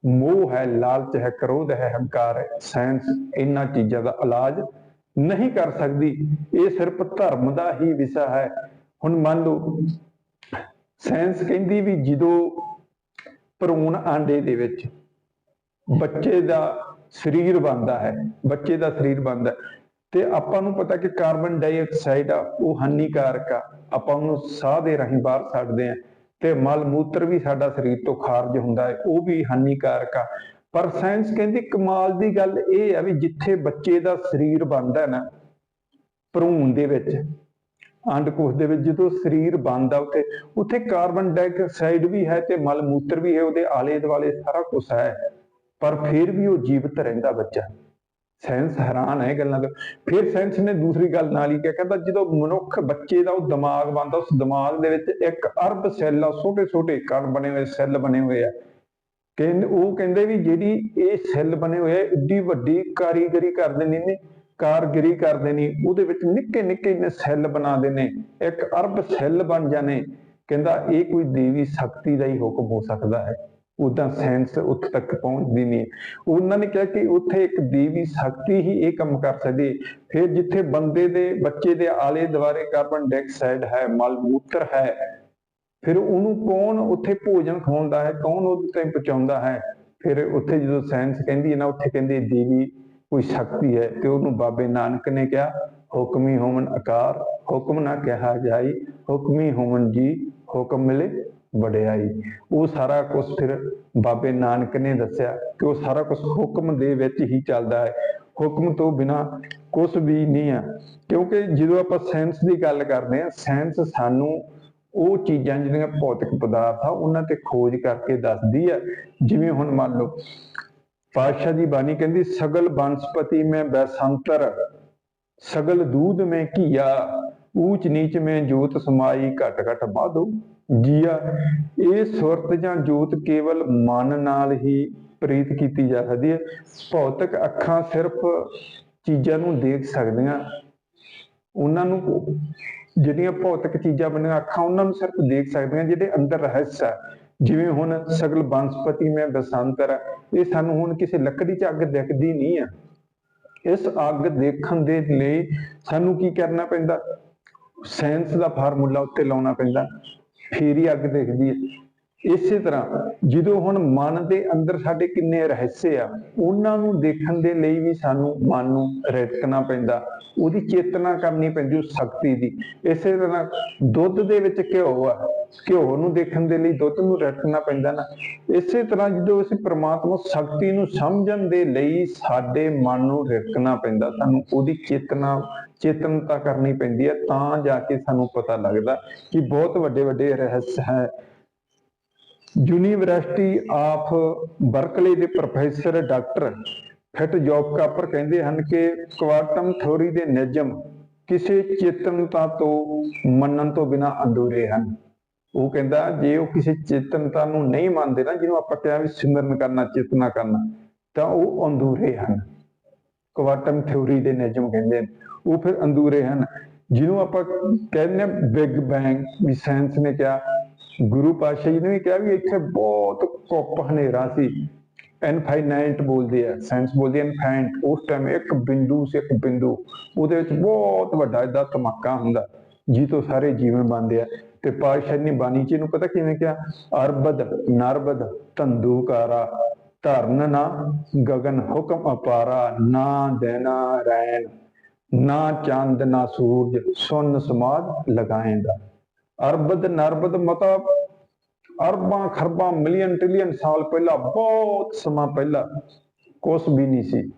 ਮੋਹ ਹੈ, ਲਾਲਚ ਹੈ, ਕ੍ਰੋਧ ਹੈ, ਹੰਕਾਰ ਹੈ ਸਾਇੰਸ ਇਹਨਾਂ ਚੀਜ਼ਾਂ ਦਾ ਇਲਾਜ ਨਹੀਂ ਕਰ ਸਕਦੀ। ਇਹ ਸਿਰਫ ਧਰਮ ਦਾ ਹੀ ਵਿਸ਼ਾ ਹੈ। ਹੁਣ ਮੰਨ ਲਓ ਸਾਇੰਸ ਕਹਿੰਦੀ ਵੀ ਜਦੋਂ ਭਰੂਣ ਆਂਡੇ ਦੇ ਵਿੱਚ ਬੱਚੇ ਦਾ ਸਰੀਰ ਬਣਦਾ ਹੈ, ਬੱਚੇ ਦਾ ਸਰੀਰ ਬਣਦਾ ਤੇ ਆਪਾਂ ਨੂੰ ਪਤਾ ਕਿ ਕਾਰਬਨ ਡਾਈਆਕਸਾਈਡ ਆ, ਉਹ ਹਾਨੀਕਾਰਕ ਆ। ਆਪਾਂ ਉਹਨੂੰ ਸਾਹ ਦੇ ਰਾਹੀਂ ਬਾਹਰ ਛੱਡਦੇ ਆ ਤੇ ਮਲ ਮੂਤਰ ਵੀ ਸਾਡਾ ਸਰੀਰ ਤੋਂ ਖਾਰਜ ਹੁੰਦਾ ਹੈ, ਉਹ ਵੀ ਹਾਨੀਕਾਰਕ ਆ। ਪਰ ਸਾਇੰਸ ਕਹਿੰਦੀ ਕਮਾਲ ਦੀ ਗੱਲ ਇਹ ਆ ਵੀ ਜਿੱਥੇ ਬੱਚੇ ਦਾ ਸਰੀਰ ਬਣਦਾ ਨਾ, ਭਰੂਣ ਦੇ ਵਿੱਚ ਅੰਡਕੋਸ਼ ਦੇ ਵਿੱਚ ਜਦੋਂ ਸਰੀਰ ਬਣਦਾ ਉੱਥੇ ਉੱਥੇ ਕਾਰਬਨ ਡਾਈਆਕਸਾਈਡ ਵੀ ਹੈ ਤੇ ਮਲ ਮੂਤਰ ਵੀ ਹੈ, ਉਹਦੇ ਆਲੇ ਦੁਆਲੇ ਸਾਰਾ ਕੁਝ ਹੈ। ਪਰ ਫਿਰ ਵੀ ਉਹ ਜੀਵਤ ਰਹਿੰਦਾ ਬੱਚਾ। ਸਾਇੰਸ ਹੈਰਾਨ ਹੈ ਇਹ ਗੱਲਾਂ ਦਾ। ਫਿਰ ਸਾਇੰਸ ਨੇ ਦੂਸਰੀ ਗੱਲ ਨਾਲ ਹੀ ਕਿਹਾ, ਕਹਿੰਦਾ ਜਦੋਂ ਮਨੁੱਖ ਬੱਚੇ ਦਾ ਉਹ ਦਿਮਾਗ ਬਣਦਾ, ਉਸ ਦਿਮਾਗ ਦੇ ਵਿੱਚ ਇੱਕ ਅਰਬ ਸੈੱਲ ਆ, ਛੋਟੇ ਛੋਟੇ ਕਣ ਬਣੇ ਹੋਏ ਸੈੱਲ ਬਣੇ ਹੋਏ ਆ। ਕਹਿੰਦੇ ਉਹ ਕਹਿੰਦੇ ਵੀ ਜਿਹੜੀ ਇਹ ਸੈੱਲ ਬਣੇ ਹੋਏ ਆ ਏਡੀ ਵੱਡੀ ਕਾਰੀਗਰੀ ਕਰਦੇ ਨੇ ਨੇ ਕਾਰਗਰੀ ਕਰਦੇ ਨੇ, ਉਹਦੇ ਵਿੱਚ ਨਿੱਕੇ ਨਿੱਕੇ ਨੇ ਸੈੱਲ ਬਣਾਉਂਦੇ ਨੇ, ਇੱਕ ਅਰਬ ਸੈੱਲ ਬਣ ਜਾਣੇ। ਕਹਿੰਦਾ ਇਹ ਕੋਈ ਦੇਵੀ ਸ਼ਕਤੀ ਦਾ ਹੀ ਹੁਕਮ ਹੋ ਸਕਦਾ ਹੈ। ਉਦਾਂ ਸਾਇੰਸ ਉੱਥੇ ਤੱਕ ਪਹੁੰਚਦੀ ਨਹੀਂ ਉਹਨਾਂ ਨੇ ਕਿਹਾ ਕਿ ਉੱਥੇ ਇੱਕ ਦੇਵੀ ਸ਼ਕਤੀ ਹੀ ਇਹ ਕੰਮ ਕਰ ਸਕਦੀ ਫਿਰ ਜਿੱਥੇ ਬੰਦੇ ਦੇ, ਬੱਚੇ ਦੇ ਆਲੇ ਦੁਆਲੇ ਕਾਰਬਨ ਡਾਈਆਕਸਾਈਡ ਹੈ, ਮਲ ਹੈ, ਫਿਰ ਉਹਨੂੰ ਕੌਣ ਉੱਥੇ ਭੋਜਨ ਖਵਾਉਂਦਾ ਹੈ, ਕੌਣ ਉਹਦੇ ਤੇ ਪਹੁੰਚਾਉਂਦਾ ਹੈ? ਫਿਰ ਉੱਥੇ ਜਦੋਂ ਸਾਇੰਸ ਕਹਿੰਦੀ ਹੈ ਨਾ, ਉੱਥੇ ਕਹਿੰਦੇ ਦੇਵੀ, ਕੋਈ ਸ਼ਕਤੀ ਹੈ? ਤੇ ਉਹਨੂੰ ਬਾਬੇ ਨਾਨਕ ਨੇ ਕਿਹਾ, ਹੁਕਮੀ ਹੋਵਨ ਆਕਾਰ ਹੁਕਮ ਨਾ ਕਿਹਾ ਜਾਈ, ਹੁਕਮੀ ਹੋਵਨ ਜੀ, ਹੁਕਮ ਮਿਲੇ। ਵਡਿਆਈ ਉਹ ਸਾਰਾ ਕੁਝ ਫਿਰ ਬਾਬੇ ਨਾਨਕ ਨੇ ਦੱਸਿਆ ਕਿ ਉਹ ਸਾਰਾ ਕੁਝ ਹੁਕਮ ਦੇ ਵਿੱਚ ਹੀ ਚੱਲਦਾ ਹੈ। ਹੁਕਮ ਤੋਂ ਬਿਨਾ ਕੁਝ ਵੀ ਨਹੀਂ ਹੈ ਕਿਉਂਕਿ ਜਦੋਂ ਆਪਾਂ ਸਾਇੰਸ ਦੀ ਗੱਲ ਕਰਦੇ ਹਾਂ, ਸਾਇੰਸ ਸਾਨੂੰ ਉਹ ਚੀਜ਼ਾਂ ਜਿਹੜੀਆਂ ਭੌਤਿਕ ਪਦਾਰਥ ਆ, ਉਹਨਾਂ ਤੇ ਖੋਜ ਕਰਕੇ ਦੱਸਦੀ ਹੈ ਜਿਵੇਂ ਹੁਣ ਮੰਨ ਲਓ, ਪਾਤਸ਼ਾਹ ਦੀ ਬਾਣੀ ਕਹਿੰਦੀ, ਸਗਲ ਬਨਸਪਤੀ ਮੈਂ ਬੈਸੰਤਰ, ਸਗਲ ਦੂਧ ਮੈਂ ਘੀਆ ਊਚ ਨੀਚ ਮੈਂ ਜੋਤ ਸਮਾਈ ਘਟ ਘਟ ਬਾਧੋ ਜੀਆ, ਇਹ ਸੁਰਤ ਜਾਂ ਜੋਤ ਕੇਵਲ ਮਨ ਨਾਲ ਹੀ ਪ੍ਰੀਤ ਕੀਤੀ ਜਾ ਸਕਦੀ ਹੈ। ਭੌਤਿਕ ਅੱਖਾਂ ਸਿਰਫ ਚੀਜ਼ਾਂ ਨੂੰ ਦੇਖ ਸਕਦੀਆਂ। ਉਹਨਾਂ ਨੂੰ ਜਿਹੜੀਆਂ ਭੌਤਿਕ ਚੀਜ਼ਾਂ ਬਣੀਆਂ ਅੱਖਾਂ, ਉਹਨਾਂ ਨੂੰ ਸਿਰਫ ਦੇਖ ਸਕਦੀਆਂ, ਜਿਹਦੇ ਅੰਦਰ ਰਹੱਸ ਹੈ। ਜਿਵੇਂ ਹੁਣ ਸਗਲ ਬੰਸਪਤੀ ਮੈਂ ਦਸਾਂਤਰ ਇਹ ਸਾਨੂੰ ਹੁਣ ਕਿਸੇ ਲੱਕੜੀ 'ਚ ਅੱਗ ਦਿਖਦੀ ਨਹੀਂ ਆ ਇਸ ਅੱਗ ਦੇਖਣ ਦੇ ਲਈ ਸਾਨੂੰ ਕੀ ਕਰਨਾ ਪੈਂਦਾ? ਸਾਇੰਸ ਦਾ ਫਾਰਮੂਲਾ ਉੱਤੇ ਲਾਉਣਾ ਪੈਂਦਾ। ਫੇਰ ਹੀ ਅੱਗ ਦਿਖਦੀ ਹੈ। ਇਸੇ ਤਰ੍ਹਾਂ ਜਦੋਂ ਹੁਣ ਮਨ ਦੇ ਅੰਦਰ ਸਾਡੇ ਕਿੰਨੇ ਰਹੱਸੇ ਆ, ਉਹਨਾਂ ਨੂੰ ਦੇਖਣ ਦੇ ਲਈ ਵੀ ਸਾਨੂੰ ਮਨ ਨੂੰ ਰਿੜਕਣਾ ਪੈਂਦਾ। ਉਹਦੀ ਚੇਤਨਾ ਕਰਨੀ ਪੈਂਦੀ ਉਸ ਸ਼ਕਤੀ ਦੀ। ਇਸੇ ਤਰ੍ਹਾਂ ਦੁੱਧ ਦੇ ਵਿੱਚ ਘਿਓ ਆ, ਘਿਓ ਨੂੰ ਦੇਖਣ ਦੇ ਲਈ ਦੁੱਧ ਨੂੰ ਰਿੜਕਣਾ ਪੈਂਦਾ ਨਾ। ਇਸੇ ਤਰ੍ਹਾਂ ਜਦੋਂ ਅਸੀਂ ਪ੍ਰਮਾਤਮਾ ਸ਼ਕਤੀ ਨੂੰ ਸਮਝਣ ਦੇ ਲਈ ਸਾਡੇ ਮਨ ਨੂੰ ਰਿੜਕਣਾ ਪੈਂਦਾ, ਸਾਨੂੰ ਉਹਦੀ ਚੇਤਨਾ ਚੇਤਨਤਾ ਕਰਨੀ ਪੈਂਦੀ ਹੈ, ਤਾਂ ਜਾ ਕੇ ਸਾਨੂੰ ਪਤਾ ਲੱਗਦਾ ਕਿ ਬਹੁਤ ਵੱਡੇ ਵੱਡੇ ਰਹੱਸ ਹੈ। ਯੂਨੀਵਰਸਿਟੀ ਆਫ ਬਰਕਲੇ ਦੇ professor doctor Fritjof Capra ਕਹਿੰਦੇ ਹਨ ਕਿ ਕੁਆਂਟਮ ਥਿਉਰੀ ਦੇ ਨਿਯਮ ਕਿਸੇ ਚੇਤਨਤਾ ਤੋਂ ਮੰਨਣ ਤੋਂ ਬਿਨਾ ਅਧੂਰੇ ਹਨ। ਉਹ ਕਹਿੰਦਾ, ਜੇ ਉਹ ਕਿਸੇ ਚੇਤਨਤਾ ਨੂੰ ਨਹੀਂ ਮੰਨਦੇ ਨਾ, ਜਿਹਨੂੰ ਆਪਾਂ ਕਿਹਾ ਵੀ ਸਿਮਰਨ ਕਰਨਾ, ਚੇਤਨਾ ਕਰਨਾ, ਤਾਂ ਉਹ ਅਧੂਰੇ ਹਨ। ਕੁਆਂਟਮ ਥਿਉਰੀ ਦੇ ਨਿਯਮ ਕਹਿੰਦੇ ਨੇ ਉਹ ਫਿਰ ਅਧੂਰੇ ਹਨ, ਜਿਹਨੂੰ ਆਪਾਂ ਕਹਿੰਦੇ ਆ ਬਿਗ ਬੈਂਗ, ਵੀ ਸਾਇੰਸ ਨੇ ਕਿਹਾ, ਗੁਰੂ ਪਾਤਸ਼ਾਹ ਜੀ ਨੇ ਵੀ ਕਿਹਾ ਵੀ ਇੱਥੇ ਬਹੁਤ ਕੁੱਪ ਹਨੇਰਾ ਸੀ। ਇਨਫਾਈਨਾਈਟ ਬੋਲਦੇ ਆ, ਸਾਇੰਸ ਬੋਲਦੀ ਇਨਫਾਈਨਾਈਟ। ਉਸ ਟਾਈਮ ਇੱਕ ਬਿੰਦੂ ਸੀ, ਇੱਕ ਬਿੰਦੂ। ਉਹਦੇ ਵਿੱਚ ਬਹੁਤ ਵੱਡਾ ਇਹਦਾ ਧਮਾਕਾ ਹੁੰਦਾ ਜੀ ਤੋਂ ਸਾਰੇ ਜੀਵਨ ਬਣਦੇ ਆ। ਤੇ ਪਾਤਸ਼ਾਹ ਨੇ ਬਾਣੀ ਜੀ ਨੂੰ ਪਤਾ ਕਿਵੇਂ ਕਿਹਾ? ਅਰਬਦ, ਨਰਬਦ, ਧੰਦੂਕਾਰਾ। ਧਰਨ ਨਾ, ਗਗਨ ਹੁਕਮ ਅਪਾਰਾ, ਨਾ ਦੇਨਾ ਰੈਣ, ਨਾ ਚੰਦ, ਨਾ ਸੂਰਜ, ਸੁਨ ਸਮਾਦ ਲਗਾਏਂਦਾ ਅਰਬਦ ਨਰਬਦ ਮਤਲਬ ਅਰਬਾਂ ਖਰਬਾਂ ਮਿਲੀਅਨ ਟ੍ਰਿਲੀਅਨ ਸਾਲ ਪਹਿਲਾਂ, ਬਹੁਤ ਸਮਾਂ ਪਹਿਲਾਂ ਕੁਛ ਵੀ ਨਹੀਂ ਸੀ।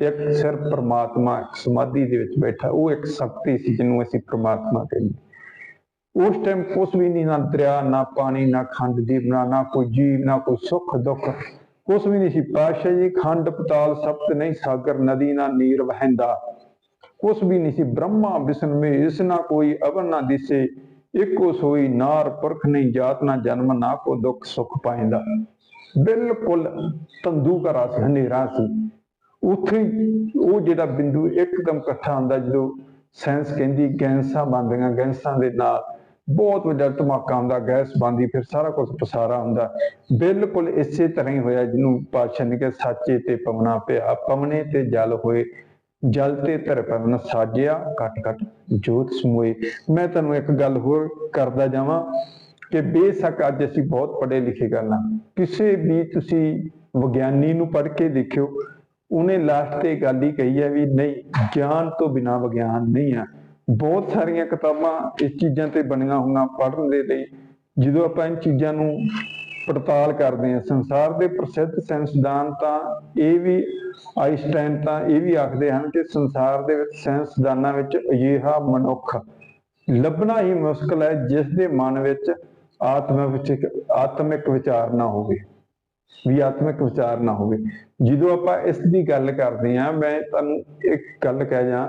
ਇੱਕ ਸਿਰਫ ਪਰਮਾਤਮਾ ਸਮਾਧੀ ਦੇ ਵਿੱਚ ਬੈਠਾ, ਉਹ ਇੱਕ ਸ਼ਕਤੀ ਸੀ ਜਿਹਨੂੰ ਅਸੀਂ ਪ੍ਰਮਾਤਮਾ ਕਹਿੰਦੇ ਉਸ ਟਾਈਮ ਕੁਛ ਵੀ ਨਹੀਂ ਨਾ ਦਰਿਆ, ਨਾ ਪਾਣੀ, ਨਾ ਖੰਡ ਦੀ ਨਾ ਕੋਈ ਜੀਵ, ਨਾ ਕੋਈ ਸੁੱਖ ਦੁੱਖ ਕੁਛ ਵੀ ਨਹੀਂ ਸੀ। ਪਾਤਸ਼ਾਹ ਜੀ, ਖੰਡ ਪਤਾਲ ਸਪਤ ਨਹੀਂ ਸਾਗਰ, ਨਦੀ ਨਾ ਨੀਰ ਵਹਿੰਦਾ। ਕੁਛ ਵੀ ਨਹੀਂ ਸੀ। ਬ੍ਰਹਮਾ, ਵਿਸ਼ਨ ਮੇ ਇਸ ਨਾ ਕੋਈ ਅਵਰ ਨਾ ਦਿਸੇ। ਇੱਕੋ ਸੋਈ ਨਾਰ ਪੁਰਖ ਨਹੀਂ ਜਾਤ ਨਾ ਜਨਮ, ਨਾ ਕੋ ਦੁੱਖ ਸੁਖ ਪਾਇੰਦਾ। ਬਿਲਕੁਲ ਤੰਦੂ ਦਾ ਸੀ, ਹਨੇਰਾ ਸੀ। ਉੱਥੇ ਉਹ ਜਿਹੜਾ ਬਿੰਦੂ ਇੱਕਦਮ ਇਕੱਠਾ ਹੁੰਦਾ ਜਦੋਂ ਸਾਇੰਸ ਕਹਿੰਦੀ, ਗੈਂਸਾਂ ਬਣਦੀਆਂ ਗੈਂਸਾਂ ਦੇ ਨਾਲ। ਬਹੁਤ ਵੱਡਾ ਧਮਾਕਾ ਆਉਂਦਾ, ਗੈਸ ਬੰਦੀ ਫਿਰ ਸਾਰਾ ਕੁਝ ਪਸਾਰਾ ਹੁੰਦਾ। ਬਿਲਕੁਲ ਇਸੇ ਤਰ੍ਹਾਂ ਹੀ ਹੋਇਆ ਜਿਹਨੂੰ ਪਾਤਸ਼ਾਹ ਨੇ ਕਿਹਾ, ਸਾਚੇ ਤੇ ਪਵਨਾ ਪਿਆ, ਪਵਨੇ ਤੇ ਜਲ ਹੋਏ, ਜਲ ਤੇ ਧਰ ਪਵਨ ਸਾਜਿਆ, ਘਟ ਘਟ ਜੋਤ ਸਮੋਏ। ਮੈਂ ਤੁਹਾਨੂੰ ਇੱਕ ਗੱਲ ਹੋਰ ਕਰਦਾ ਜਾਵਾਂ ਕਿ ਬੇਸ਼ੱਕ ਅੱਜ ਅਸੀਂ ਬਹੁਤ ਪੜ੍ਹੇ ਲਿਖੇ ਗੱਲਾਂ ਕਿਸੇ ਵੀ ਤੁਸੀਂ ਵਿਗਿਆਨੀ ਨੂੰ ਪੜ੍ਹ ਕੇ ਦੇਖਿਓ, ਉਹਨੇ ਲਾਸਟ ਤੇ ਗੱਲ ਹੀ ਕਹੀ ਹੈ ਵੀ ਨਹੀਂ, ਗਿਆਨ ਤੋਂ ਬਿਨਾ ਵਿਗਿਆਨ ਨਹੀਂ ਆ। ਬਹੁਤ ਸਾਰੀਆਂ ਕਿਤਾਬਾਂ ਇਸ ਚੀਜ਼ਾਂ ਤੇ ਬਣੀਆਂ ਹੋਈਆਂ ਪੜ੍ਹਨ ਦੇ ਲਈ, ਜਦੋਂ ਆਪਾਂ ਇਹ ਚੀਜ਼ਾਂ ਨੂੰ ਪੜਤਾਲ ਕਰਦੇ ਹਾਂ, ਸੰਸਾਰ ਦੇ ਪ੍ਰਸਿੱਧ ਸਾਇੰਸਦਾਨ ਤਾਂ ਇਹ ਵੀ, ਆਈਨਸਟਾਈਨ ਤਾਂ ਇਹ ਵੀ ਆਖਦੇ ਹਨ ਕਿ ਸੰਸਾਰ ਦੇ ਵਿੱਚ ਸਾਇੰਸਦਾਨਾਂ ਵਿੱਚ ਅਜਿਹਾ ਮਨੁੱਖ ਲੱਭਣਾ ਹੀ ਮੁਸ਼ਕਲ ਹੈ ਜਿਸ ਦੇ ਮਨ ਵਿੱਚ ਆਤਮਿਕ ਵਿਚ ਆਤਮਿਕ ਵਿਚਾਰ ਨਾ ਹੋਵੇ, ਵੀ ਆਤਮਿਕ ਵਿਚਾਰ ਨਾ ਹੋਵੇ। ਜਦੋਂ ਆਪਾਂ ਇਸ ਦੀ ਗੱਲ ਕਰਦੇ ਹਾਂ, ਮੈਂ ਤੁਹਾਨੂੰ ਇੱਕ ਗੱਲ ਕਹਿ ਜਾਂ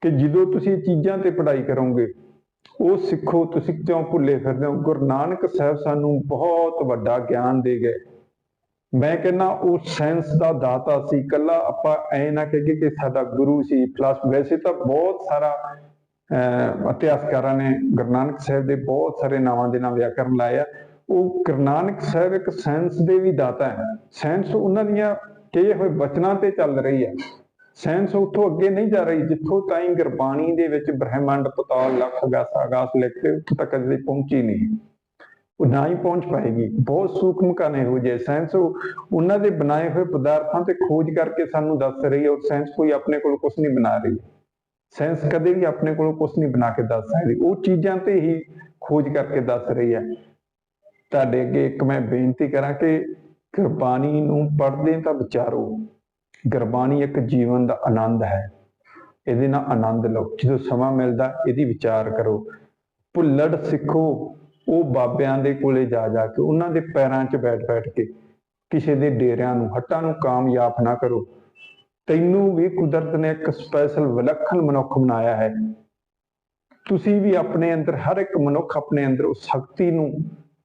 ਕਿ ਜਦੋਂ ਤੁਸੀਂ ਚੀਜ਼ਾਂ ਤੇ ਪੜ੍ਹਾਈ ਕਰੋਗੇ, ਉਹ ਸਿੱਖੋ, ਤੁਸੀਂ ਕਿਉਂ ਭੁੱਲੇ ਫਿਰਦੇ ਹੋ? ਗੁਰੂ ਨਾਨਕ ਸਾਹਿਬ ਸਾਨੂੰ ਬਹੁਤ ਵੱਡਾ ਗਿਆਨ ਦੇ ਗਏ। ਮੈਂ ਕਹਿੰਦਾ, ਉਹ ਸਾਇੰਸ ਦਾ ਦਾਤਾ ਸੀ ਕੱਲਾ ਆਪਾਂ ਐ ਨਾ ਕਹੀਏ ਕਿ ਸਾਡਾ ਗੁਰੂ ਸੀ। ਪਲੱਸ ਵੈਸੇ ਤਾਂ ਬਹੁਤ ਸਾਰਾ, ਅਹ, ਇਤਿਹਾਸਕਾਰਾਂ ਨੇ ਗੁਰੂ ਨਾਨਕ ਸਾਹਿਬ ਦੇ ਬਹੁਤ ਸਾਰੇ ਨਾਵਾਂ ਦੇ ਨਾਲ ਵਿਆਕਰਨ ਲਾਇਆ। ਉਹ ਗੁਰੂ ਨਾਨਕ ਸਾਹਿਬ ਇੱਕ ਸਾਇੰਸ ਦੇ ਵੀ ਦਾਤਾ ਹੈ। ਸਾਇੰਸ ਉਹਨਾਂ ਦੀਆਂ ਕਹੇ ਹੋਏ ਬਚਨਾਂ ਤੇ ਚੱਲ ਰਹੀ ਹੈ। ਸਾਇੰਸ ਉੱਥੋਂ ਅੱਗੇ ਨਹੀਂ ਜਾ ਰਹੀ, ਜਿੱਥੋਂ ਤਾਈਂ ਗੁਰਬਾਣੀ ਦੇ ਵਿੱਚ ਬ੍ਰਹਿਮੰਡ, ਪਤਾਲ, ਲੱਖ ਅਗਾਸ ਆਗਾਸ ਲਿਖ ਕੇ ਤੱਕ ਅਜੇ ਪਹੁੰਚੀ ਨਹੀਂ। ਉਹ ਨਾ ਹੀ ਪਹੁੰਚ ਪਾਏਗੀ। ਬਹੁਤ ਸੂਖਮ ਕਨੇ ਹੋ। ਜੇ ਸਾਇੰਸ ਉਹਨਾਂ ਦੇ ਬਣਾਏ ਹੋਏ ਪਦਾਰਥਾਂ ਤੇ ਖੋਜ ਕਰਕੇ ਸਾਨੂੰ ਦੱਸ ਰਹੀ ਹੈ ਔਰ ਸਾਇੰਸ ਕੋਈ ਆਪਣੇ ਕੋਲ ਕੁਝ ਨਹੀਂ ਬਣਾ ਰਹੀ। ਸਾਇੰਸ ਕਦੇ ਵੀ ਆਪਣੇ ਕੋਲ ਕੁਝ ਨਹੀਂ ਬਣਾ ਕੇ ਦੱਸ ਸਕਦੀ। ਉਹ ਚੀਜ਼ਾਂ ਤੇ ਹੀ ਖੋਜ ਕਰਕੇ ਦੱਸ ਰਹੀ ਹੈ। ਤੁਹਾਡੇ ਅੱਗੇ ਇੱਕ ਮੈਂ ਬੇਨਤੀ ਕਰਾਂ ਕਿ ਗੁਰਬਾਣੀ ਨੂੰ ਪੜ੍ਹਦੇ ਤਾਂ ਵਿਚਾਰੋ। ਗੁਰਬਾਣੀ ਇੱਕ ਜੀਵਨ ਦਾ ਆਨੰਦ ਹੈ। ਇਹਦੇ ਨਾਲ ਆਨੰਦ ਲਓ। ਜਦੋਂ ਸਮਾਂ ਮਿਲਦਾ, ਇਹਦੀ ਵਿਚਾਰ ਕਰੋ। ਭੁੱਲੜ ਸਿੱਖੋ, ਉਹ ਬਾਬਿਆਂ ਦੇ ਕੋਲੇ ਜਾ ਜਾ ਕੇ, ਉਹਨਾਂ ਦੇ ਪੈਰਾਂ 'ਚ ਬੈਠ ਬੈਠ ਕੇ, ਕਿਸੇ ਦੇ ਡੇਰਿਆਂ ਨੂੰ, ਹੱਟਾਂ ਨੂੰ ਕਾਮਯਾਬ ਨਾ ਕਰੋ। ਤੈਨੂੰ ਵੀ ਕੁਦਰਤ ਨੇ ਇੱਕ ਸਪੈਸ਼ਲ ਵਿਲੱਖਣ ਮਨੁੱਖ ਬਣਾਇਆ ਹੈ। ਤੁਸੀਂ ਵੀ ਆਪਣੇ ਅੰਦਰ, ਹਰ ਇੱਕ ਮਨੁੱਖ ਆਪਣੇ ਅੰਦਰ ਉਸ ਸ਼ਕਤੀ ਨੂੰ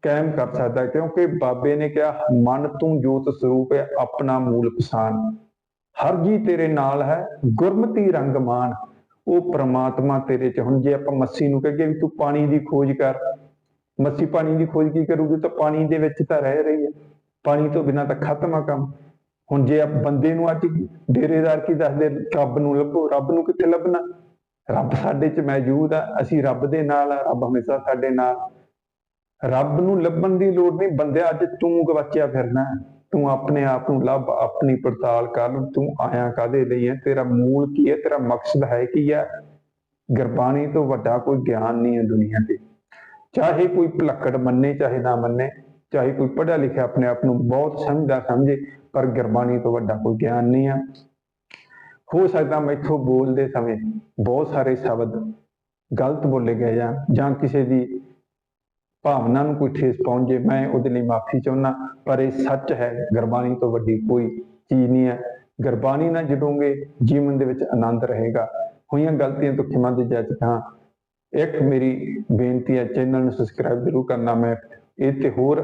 ਕਾਇਮ ਕਰ ਸਕਦਾ ਕਿਉਂਕਿ ਬਾਬੇ ਨੇ ਕਿਹਾ, ਮਨ ਤੂੰ ਜੋਤ ਸਰੂਪ ਹੈ, ਆਪਣਾ ਮੂਲ ਪਛਾਨ ਹਰ ਜੀ ਤੇਰੇ ਨਾਲ ਹੈ, ਗੁਰਮਤੀ ਰੰਗ ਮਾਨ। ਉਹ ਪ੍ਰਮਾਤਮਾ ਤੇਰੇ ਚ। ਹੁਣ ਜੇ ਆਪਾਂ ਮੱਸੀ ਨੂੰ ਕਹੀਏ ਵੀ ਤੂੰ ਪਾਣੀ ਦੀ ਖੋਜ ਕਰ, ਮੱਸੀ ਪਾਣੀ ਦੀ ਖੋਜ ਕੀ ਕਰੂਗੀ? ਤਾਂ ਪਾਣੀ ਦੇ ਵਿੱਚ ਤਾਂ ਰਹਿ ਰਹੀ ਹੈ। ਪਾਣੀ ਤੋਂ ਬਿਨਾਂ ਤਾਂ ਖਤਮ ਆ ਕੰਮ। ਹੁਣ ਜੇ ਆਪ ਬੰਦੇ ਨੂੰ ਅੱਜ ਡੇਰੇਦਾਰ ਕੀ ਦੱਸਦੇ, ਰੱਬ ਨੂੰ ਲੱਭੋ, ਰੱਬ ਨੂੰ ਕਿੱਥੇ ਲੱਭਣਾ? ਰੱਬ ਸਾਡੇ ਚ ਮੌਜੂਦ ਆ, ਅਸੀਂ ਰੱਬ ਦੇ ਨਾਲ ਆ, ਰੱਬ ਹਮੇਸ਼ਾ ਸਾਡੇ ਨਾਲ। ਰੱਬ ਨੂੰ ਲੱਭਣ ਦੀ ਲੋੜ ਨਹੀਂ, ਬੰਦਿਆ ਅੱਜ ਤੂੰ ਗਵਾਚਿਆ ਫਿਰਨਾ। ਹੈ। ਤੂੰ ਆਪਣੇ ਆਪ ਨੂੰ ਲੱਭ, ਆਪਣੀ ਪੜਤਾਲ ਕਰ ਤੂੰ ਆਇਆ ਕਾਦੇ ਲਈ ਹੈ? ਤੇਰਾ ਮੂਲ ਕੀ ਹੈ? ਤੇਰਾ ਮਕਸਦ ਹੈ ਕੀ ਹੈ? ਗੁਰਬਾਣੀ ਤੋਂ ਵੱਡਾ ਕੋਈ ਗਿਆਨ ਨਹੀਂ ਹੈ ਦੁਨੀਆ ਤੇ। ਚਾਹੇ ਕੋਈ ਭਲੱਕੜ ਮੰਨੇ, ਚਾਹੇ ਨਾ ਮੰਨੇ, ਚਾਹੇ ਕੋਈ ਪੜ੍ਹਿਆ ਲਿਖਿਆ ਆਪਣੇ ਆਪ ਨੂੰ ਬਹੁਤ ਸਮਝਦਾ ਸਮਝੇ, ਪਰ ਗੁਰਬਾਣੀ ਤੋਂ ਵੱਡਾ ਕੋਈ ਗਿਆਨ ਨਹੀਂ ਹੈ। ਹੋ ਸਕਦਾ ਮੈਥੋਂ ਬੋਲਦੇ ਸਮੇਂ ਬਹੁਤ ਸਾਰੇ ਸ਼ਬਦ ਗਲਤ ਬੋਲੇ ਗਏ ਜਾਂ ਜਾਂ ਕਿਸੇ ਦੀ ਭਾਵਨਾ ਨੂੰ ਕੋਈ ਠੇਸ ਪਹੁੰਚੇ ਮੈਂ ਉਹਦੇ ਲਈ ਮਾਫੀ ਚਾਹੁੰਦਾ, ਪਰ ਇਹ ਸੱਚ ਹੈ, ਗੁਰਬਾਣੀ ਤੋਂ ਵੱਡੀ ਕੋਈ ਚੀਜ਼ ਨਹੀਂ ਹੈ। ਗੁਰਬਾਣੀ ਨਾਲ ਜੁੜੋਗੇ, ਜੀਵਨ ਦੇ ਵਿੱਚ ਆਨੰਦ ਰਹੇਗਾ। ਹੋਈਆਂ ਗਲਤੀਆਂ ਤੋਂ ਖਿਮਾ ਦੀ ਜੱਜ ਹਾਂ ਇੱਕ ਮੇਰੀ ਬੇਨਤੀ ਹੈ, ਚੈਨਲ ਨੂੰ ਸਬਸਕ੍ਰਾਈਬ ਜ਼ਰੂਰ ਕਰਨਾ। ਮੈਂ ਇਹ ਤੇ ਹੋਰ